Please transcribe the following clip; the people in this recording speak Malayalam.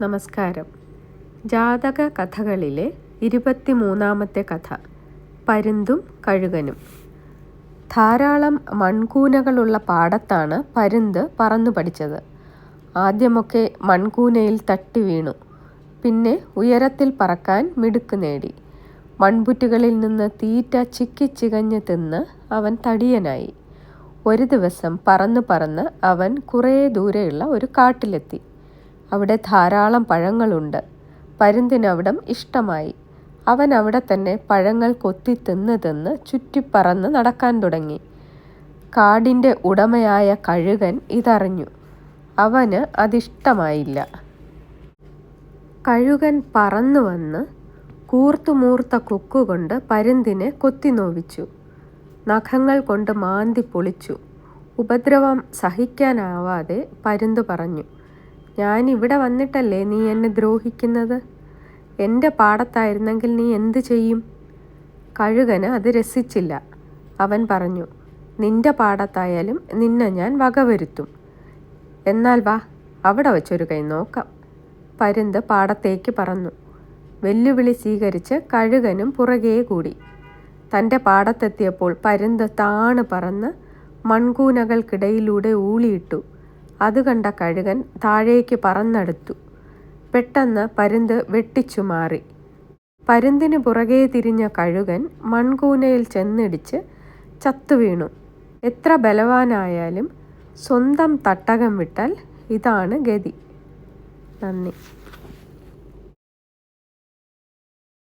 നമസ്കാരം. ജാതക കഥകളിലെ ഇരുപത്തിമൂന്നാമത്തെ കഥ പരുന്തും കഴുകനും. ധാരാളം മൺകൂനകളുള്ള പാടത്താണ് പരുന്ത് പറന്നു പഠിച്ചത്. ആദ്യമൊക്കെ മൺകൂനയിൽ തട്ടി വീണു. പിന്നെ ഉയരത്തിൽ പറക്കാൻ മിടുക്ക് നേടി. മൺപുറ്റുകളിൽ നിന്ന് തീറ്റ ചിക്കിച്ചികഞ്ഞ് തിന്ന് അവൻ തടിയനായി. ഒരു ദിവസം പറന്ന് പറന്ന് അവൻ കുറേ ദൂരെയുള്ള ഒരു കാട്ടിലെത്തി. അവിടെ ധാരാളം പഴങ്ങളുണ്ട്. പരുന്തിനവിടം ഇഷ്ടമായി. അവൻ അവിടെ തന്നെ പഴങ്ങൾ കൊത്തി തിന്ന് തിന്ന് ചുറ്റിപ്പറന്ന് നടക്കാൻ തുടങ്ങി. കാടിന്റെ ഉടമയായ കഴുകൻ ഇതറിഞ്ഞു. അവന് അതിഷ്ടമായില്ല. കഴുകൻ പറന്നു വന്ന് കൂർത്തുമൂർത്ത കൊക്കുകൊണ്ട് പരുന്തിനെ കൊത്തി നോവിച്ചു. നഖങ്ങൾ കൊണ്ട് മാന്തി പൊളിച്ചു. ഉപദ്രവം സഹിക്കാനാവാതെ പരുന്ത് പറഞ്ഞു. ഞാൻ ഇവിടെ വന്നിട്ടല്ലേ നീ എന്നെ ദ്രോഹിക്കുന്നത്? എന്റെ പാടത്തായിരുന്നെങ്കിൽ നീ എന്ത് ചെയ്യും? കഴുകന് അത് രസിച്ചില്ല. അവൻ പറഞ്ഞു നിന്റെ പാടത്തായാലും നിന്നെ ഞാൻ വകവരുത്തും. എന്നാൽ വാ അവിടെ വച്ചൊരു കൈ നോക്കാം. പരുന്ത് പാടത്തേക്ക് പറന്നു. വെല്ലുവിളി സ്വീകരിച്ച് കഴുകനും പുറകേ കൂടി. തന്റെ പാടത്തെത്തിയപ്പോൾ പരുന്ത് താണ് പറന്ന് മൺകൂനകൾക്കിടയിലൂടെ ഊളിയിട്ടു അത് കണ്ട കഴുകൻ താഴേക്ക് പറന്നെടുത്തു. പെട്ടെന്ന് പരുന്ത് വെട്ടിച്ചു മാറി. പരുന്തിന് പുറകെ തിരിഞ്ഞ കഴുകൻ മൺകൂനയിൽ ചെന്നിടിച്ച് ചത്തുവീണു എത്ര ബലവാനായാലും സ്വന്തം തട്ടകം വിട്ടാൽ ഇതാണ് ഗതി. നന്ദി.